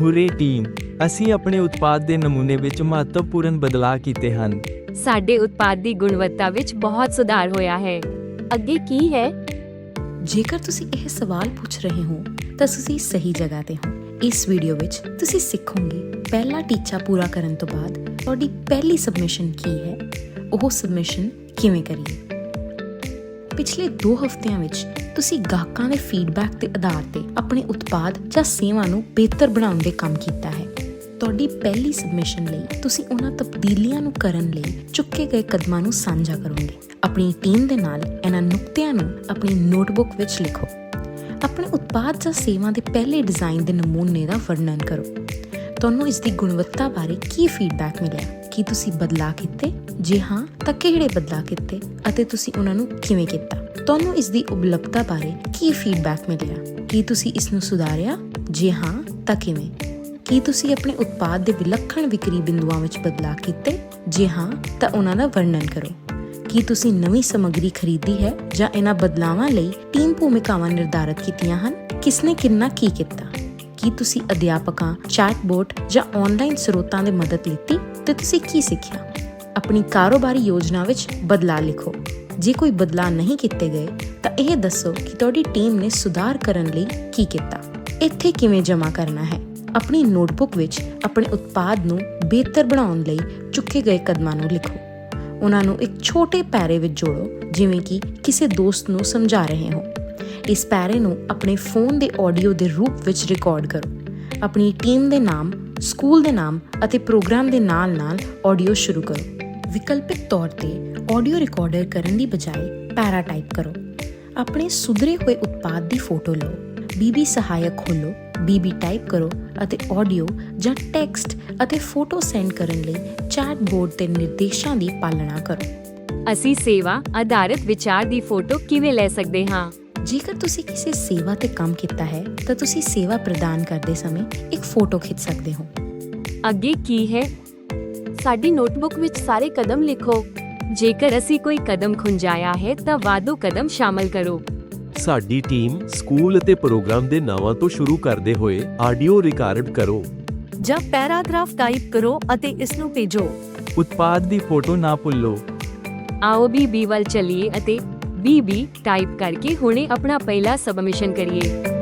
ਹੁਰੇ team ਅਸੀਂ ਆਪਣੇ ਉਤਪਾਦ ਦੇ ਨਮੂਨੇ ਵਿੱਚ ਮਹੱਤਵਪੂਰਨ ਬਦਲਾਅ ਕੀਤੇ ਹਨ। ਸਾਡੇ ਉਤਪਾਦ ਦੀ ਗੁਣਵੱਤਾ ਵਿੱਚ ਬਹੁਤ ਸੁਧਾਰ ਹੋਇਆ ਹੈ। ਅੱਗੇ ਕੀ ਹੈ? ਜੇਕਰ ਤੁਸੀਂ ਇਹ ਸਵਾਲ ਪੁੱਛ ਰਹੇ ਹੋ ਤਾਂ ਤੁਸੀਂ ਸਹੀ ਜਗ੍ਹਾ ਤੇ ਹੋ। ਇਸ ਵੀਡੀਓ ਵਿੱਚ ਤੁਸੀਂ ਸਿੱਖੋਗੇ ਪਹਿਲਾ ਟੀਚਾ ਪੂਰਾ ਕਰਨ ਤੋਂ ਬਾਅਦ ਤੁਹਾਡੀ ਪਹਿਲੀ ਸਬਮਿਸ਼ਨ ਕੀ ਹੈ? ਉਹ ਸਬਮਿਸ਼ਨ ਕਿਵੇਂ ਕਰੀਏ? ਪਿਛਲੇ 2 ਹਫ਼ਤਿਆਂ ਵਿੱਚ ਤੁਸੀਂ ਗਾਹਕਾਂ ਦੇ ਫੀਡਬੈਕ ਦੇ ਆਧਾਰ ਤੇ ਆਪਣੇ ਉਤਪਾਦ ਜਾਂ ਸੇਵਾ ਨੂੰ ਬਿਹਤਰ ਬਣਾਉਣ ਦੇ ਕੰਮ ਕੀਤਾ ਹੈ। ਤੁਹਾਡੀ ਪਹਿਲੀ ਸਬਮਿਸ਼ਨ ਲਈ ਤੁਸੀਂ ਉਹਨਾਂ ਤਬਦੀਲੀਆਂ ਨੂੰ ਕਰਨ ਲਈ ਚੁੱਕੇ ਗਏ ਕਦਮਾਂ ਨੂੰ ਸਾਂਝਾ ਕਰੋਗੇ। ਆਪਣੀ ਟੀਮ ਦੇ ਨਾਲ ਇਹਨਾਂ ਨੁਕਤਿਆਂ ਨੂੰ ਆਪਣੀ ਨੋਟਬੁੱਕ ਵਿੱਚ ਲਿਖੋ। ਆਪਣੇ ਉਤਪਾਦ ਜਾਂ ਸੇਵਾ ਦੇ ਪਹਿਲੇ ਡਿਜ਼ਾਈਨ ਦੇ ਨਮੂਨੇ ਦਾ ਵਰਣਨ ਕਰੋ। ਤੁਹਾਨੂੰ ਇਸ ਦੀ ਗੁਣਵੱਤਾ ਬਾਰੇ ਕੀ ਫੀਡਬੈਕ ਮਿਲਿਆ? ਕੀ ਤੁਸੀਂ ਬਦਲਾਅ ਕੀਤੇ? ਜੇ ਹਾਂ, ਤਾਂ ਕਿਹੜੇ ਬਦਲਾਅ ਕੀਤੇ? ਅਤੇ ਤੁਸੀਂ ਉਹਨਾਂ ਨੂੰ ਕਿਵੇਂ ਕੀਤਾ? ਤੁਹਾਨੂੰ ਇਸ ਦੀ ਉਪਲਬਧਤਾ ਬਾਰੇ ਕੀ ਫੀਡਬੈਕ ਮਿਲਿਆ? ਕੀ ਤੁਸੀਂ ਇਸ ਨੂੰ ਸੁਧਾਰਿਆ? ਜੇ ਹਾਂ, ਤਾਂ ਕਿਵੇਂ? ਕੀ ਤੁਸੀਂ ਆਪਣੇ ਉਤਪਾਦ ਦੇ ਵਿਲੱਖਣ ਵਿਕਰੀ ਬਿੰਦੂਆਂ ਵਿੱਚ ਬਦਲਾਅ ਕੀਤੇ? ਜੇ ਹਾਂ, ਤਾਂ ਉਹਨਾਂ ਦਾ ਵਰਣਨ ਕਰੋ। ਕੀ ਤੁਸੀਂ ਨਵੀਂ ਸਮੱਗਰੀ ਖਰੀਦੀ ਹੈ ਜਾਂ ਇਹਨਾਂ ਬਦਲਾਵਾਂ ਲਈ ਟੀਮ ਭੂਮਿਕਾਵਾਂ ਨਿਰਧਾਰਤ ਕੀਤੀਆਂ ਹਨ? ਕਿਸਨੇ ਕਿੰਨਾ ਕੀ ਕੀਤਾ? ਕੀ ਤੁਸੀਂ ਅਧਿਆਪਕਾਂ ਚੈਟਬੋਟ ਜਾਂ ਆਨਲਾਈਨ ਸਰੋਤਾਂ ਦੀ ਮਦਦ ਲਿੱਤੀ? ਤੇ ਤੁਸੀਂ ਕੀ ਸਿੱਖਿਆ? ਆਪਣੀ ਕਾਰੋਬਾਰੀ ਯੋਜਨਾ ਵਿੱਚ ਬਦਲਾਅ ਲਿਖੋ। ਜੇ ਕੋਈ ਬਦਲਾਅ ਨਹੀਂ ਕੀਤੇ ਗਏ, ਤਾਂ ਇਹ ਦੱਸੋ ਕਿ ਤੁਹਾਡੀ ਟੀਮ ਨੇ ਸੁਧਾਰ ਕਰਨ ਲਈ ਕੀ ਕੀਤਾ। ਇੱਥੇ ਕਿਵੇਂ ਜਮ੍ਹਾਂ ਕਰਨਾ ਹੈ? ਆਪਣੀ ਨੋਟਬੁੱਕ ਵਿੱਚ ਆਪਣੇ ਉਤਪਾਦ ਨੂੰ ਬਿਹਤਰ ਬਣਾਉਣ ਲਈ ਚੁੱਕੇ ਗਏ ਕਦਮਾਂ ਨੂੰ ਲਿਖੋ। ਉਹਨਾਂ ਨੂੰ ਇੱਕ ਛੋਟੇ ਪੈਰੇ ਵਿੱਚ ਜੋੜੋ, ਜਿਵੇਂ ਕਿ ਕਿਸੇ ਦੋਸਤ ਨੂੰ ਸਮਝਾ ਰਹੇ ਹੋ। ਇਸ ਪੈਰੇ ਨੂੰ ਆਪਣੇ ਫੋਨ ਦੇ ਆਡੀਓ ਦੇ ਰੂਪ ਵਿੱਚ ਰਿਕਾਰਡ ਕਰੋ। ਆਪਣੀ ਟੀਮ ਦੇ ਨਾਮ ਸਕੂਲ ਦੇ ਨਾਮ ਅਤੇ ਪ੍ਰੋਗਰਾਮ ਦੇ ਨਾਲ-ਨਾਲ ਆਡੀਓ ਸ਼ੁਰੂ ਕਰੋ। ਵਿਕਲਪਿਕ ਤੌਰ ਤੇ ਆਡੀਓ ਰਿਕਾਰਡਰ ਕਰਨ ਦੀ ਬਜਾਏ ਪੈਰਾ ਟਾਈਪ ਕਰੋ। ਆਪਣੇ ਸੁਧਰੇ ਹੋਏ ਉਤਪਾਦ ਦੀ ਫੋਟੋ ਲਓ। ਬੀਬੀ ਸਹਾਇਕ ਖੋਲੋ ਬੀਬੀ ਟਾਈਪ ਕਰੋ ਅਤੇ ਆਡੀਓ ਜਾਂ ਟੈਕਸਟ ਅਤੇ ਫੋਟੋ ਸੈਂਡ ਕਰਨ ਲਈ ਚੈਟ ਬੋਰਡ ਤੇ ਨਿਰਦੇਸ਼ਾਂ ਦੀ ਪਾਲਣਾ ਕਰੋ। ਅਸੀਂ ਸੇਵਾ ਆਧਾਰਿਤ ਵਿਚਾਰ ਦੀ ਫੋਟੋ ਕਿਵੇਂ ਲੈ ਸਕਦੇ ਹਾਂ? ਜੇਕਰ ਤੁਸੀਂ ਕਿਸੇ ਸੇਵਾ ਤੇ ਕੰਮ ਕੀਤਾ ਹੈ ਤਾਂ ਤੁਸੀਂ ਸੇਵਾ ਪ੍ਰਦਾਨ ਕਰਦੇ ਸਮੇਂ ਇੱਕ ਫੋਟੋ ਖਿੱਚ ਸਕਦੇ ਹੋ। ਅੱਗੇ ਕੀ ਹੈ? ਸਾਡੀ ਨੋਟਬੁੱਕ ਵਿੱਚ ਸਾਰੇ ਕਦਮ ਲਿਖੋ। ਜੇਕਰ ਅਸੀਂ ਕੋਈ ਕਦਮ ਖੁੰਝਾਇਆ ਹੈ ਤਾਂ ਵਾਧੂ ਕਦਮ ਸ਼ਾਮਲ ਕਰੋ। ਸਾਡੀ ਟੀਮ ਸਕੂਲ ਅਤੇ ਪ੍ਰੋਗਰਾਮ ਦੇ ਨਾਵਾਂ ਤੋਂ ਸ਼ੁਰੂ ਕਰਦੇ ਹੋਏ ਆਡੀਓ ਰਿਕਾਰਡ ਕਰੋ। ਜਾਂ ਪੈਰਾਗ੍ਰਾਫ ਟਾਈਪ ਕਰੋ ਅਤੇ ਇਸ ਨੂੰ ਭੇਜੋ। ਉਤਪਾਦ ਦੀ ਫੋਟੋ ਨਾ ਭੁੱਲੋ। ਆਓ ਬੀਬੀ ਵੱਲ ਚੱਲੀਏ ਅਤੇ ਬੀਬੀ ਟਾਈਪ ਕਰਕੇ ਹੁਣੇ ਆਪਣਾ ਪਹਿਲਾ ਸਬਮਿਸ਼ਨ ਕਰੀਏ